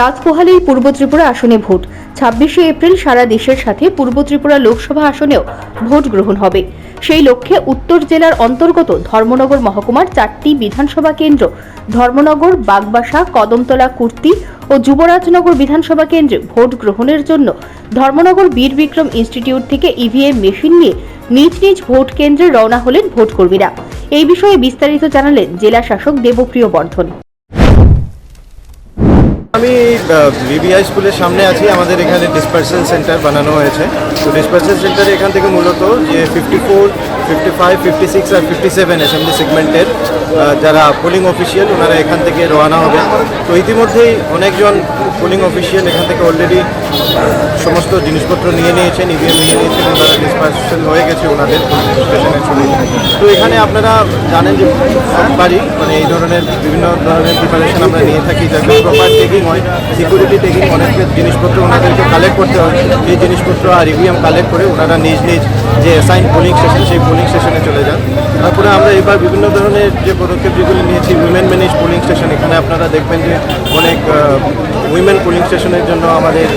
রাজপোহালেই পূর্ব ত্রিপুরা আসনে ভোট। ছাব্বিশে এপ্রিল সারা দেশের সাথে পূর্ব ত্রিপুরা লোকসভা আসনেও ভোট গ্রহণ হবে। সেই লক্ষ্যে উত্তর জেলার অন্তর্গত ধর্মনগর মহকুমার চারটি বিধানসভা কেন্দ্র, ধর্মনগর, বাগবাসা, কদমতলা, কুর্তি ও যুবরাজনগর বিধানসভা কেন্দ্রে ভোট গ্রহণের জন্য ধর্মনগর বীর বিক্রম ইনস্টিটিউট থেকে ইভিএম মেশিন নিয়ে নিজ নিজ ভোট কেন্দ্রে রওনা হলেন ভোটকর্মীরা। এই বিষয়ে বিস্তারিত জানালেন জেলা শাসক দেবপ্রিয় বর্ধন। আমি বিবিআই স্কুলের সামনে আছি। আমাদের এখানে ডিসপার্সেল সেন্টার বানানো হয়েছে। তো ডিসপার্সেল সেন্টার এখান থেকে মূলত যে fifty four fifty five fifty six আর ফিফটি সেভেন অ্যাসেম্বলি সেগমেন্টের যারা পোলিং অফিসিয়াল ওনারা এখান থেকে রওনা হবে। তো ইতিমধ্যেই অনেকজন পোলিং অফিসিয়াল এখান থেকে অলরেডি সমস্ত জিনিসপত্র নিয়ে নিয়েছেন ইভিএম নিয়ে নিয়েছেন, ওনারা ডিসপার্সেল হয়ে গেছে, ওনাদের স্টেশনে চলে তো এখানে আপনারা জানেন যে বাড়ি মানে এই ধরনের বিভিন্ন ধরনের প্রিপারেশন আমরা নিয়ে থাকি যাতে প্রপার টেকিং হয়। সিকিউরিটি টেকিং অনেক জিনিসপত্র ওনাদেরকে কালেক্ট করতে হয়। এই জিনিসপত্র আর ইভিএম কালেক্ট করে ওনারা নিজ নিজ যে অ্যাসাইন পোলিং স্টেশন সেই পোলিং স্টেশনে চলে যান। তারপরে আমরা এবার বিভিন্ন ধরনের যে পদক্ষেপ যেগুলি নিয়েছি উইমেন ম্যানেজ পোলিং স্টেশন এখানে আপনারা দেখবেন যে অনেক উইমেন পোলিং স্টেশনের জন্য আমাদের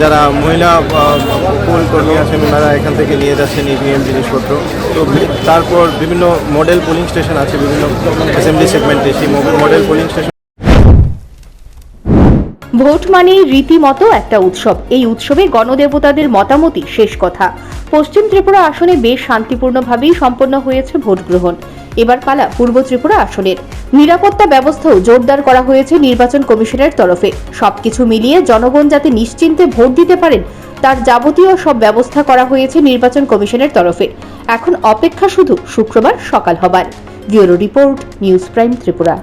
যারা মহিলা পোল কর্মী আছেন, ওনারা এখান থেকে নিয়ে যাচ্ছেন ইভিএম জিনিসপত্র। তো তারপর বিভিন্ন মডেল পোলিং স্টেশন আছে, বিভিন্ন অ্যাসেম্বলি সেগমেন্টে সেই মডেল পোলিং স্টেশন ভোট মানেই রীতিমতো একটা উৎসব। এই উৎসবে গণদেবতাদের মতামতই শেষ কথা। পশ্চিম ত্রিপুরা আসনে বেশ শান্তিপূর্ণভাবেই সম্পন্ন হয়েছে ভোট গ্রহণ। এবার পালা পূর্ব ত্রিপুরা আসনের। নিরাপত্তা ব্যবস্থাও জোরদার করা হয়েছে নির্বাচন কমিশনের তরফে। সবকিছু মিলিয়ে জনগণ যাতে নিশ্চিন্তে ভোট দিতে পারেন, তার যাবতীয় সব ব্যবস্থা করা হয়েছে নির্বাচন কমিশনের তরফে। এখন অপেক্ষা শুধু শুক্রবার সকাল হবার। Bureau report, news prime Tripura.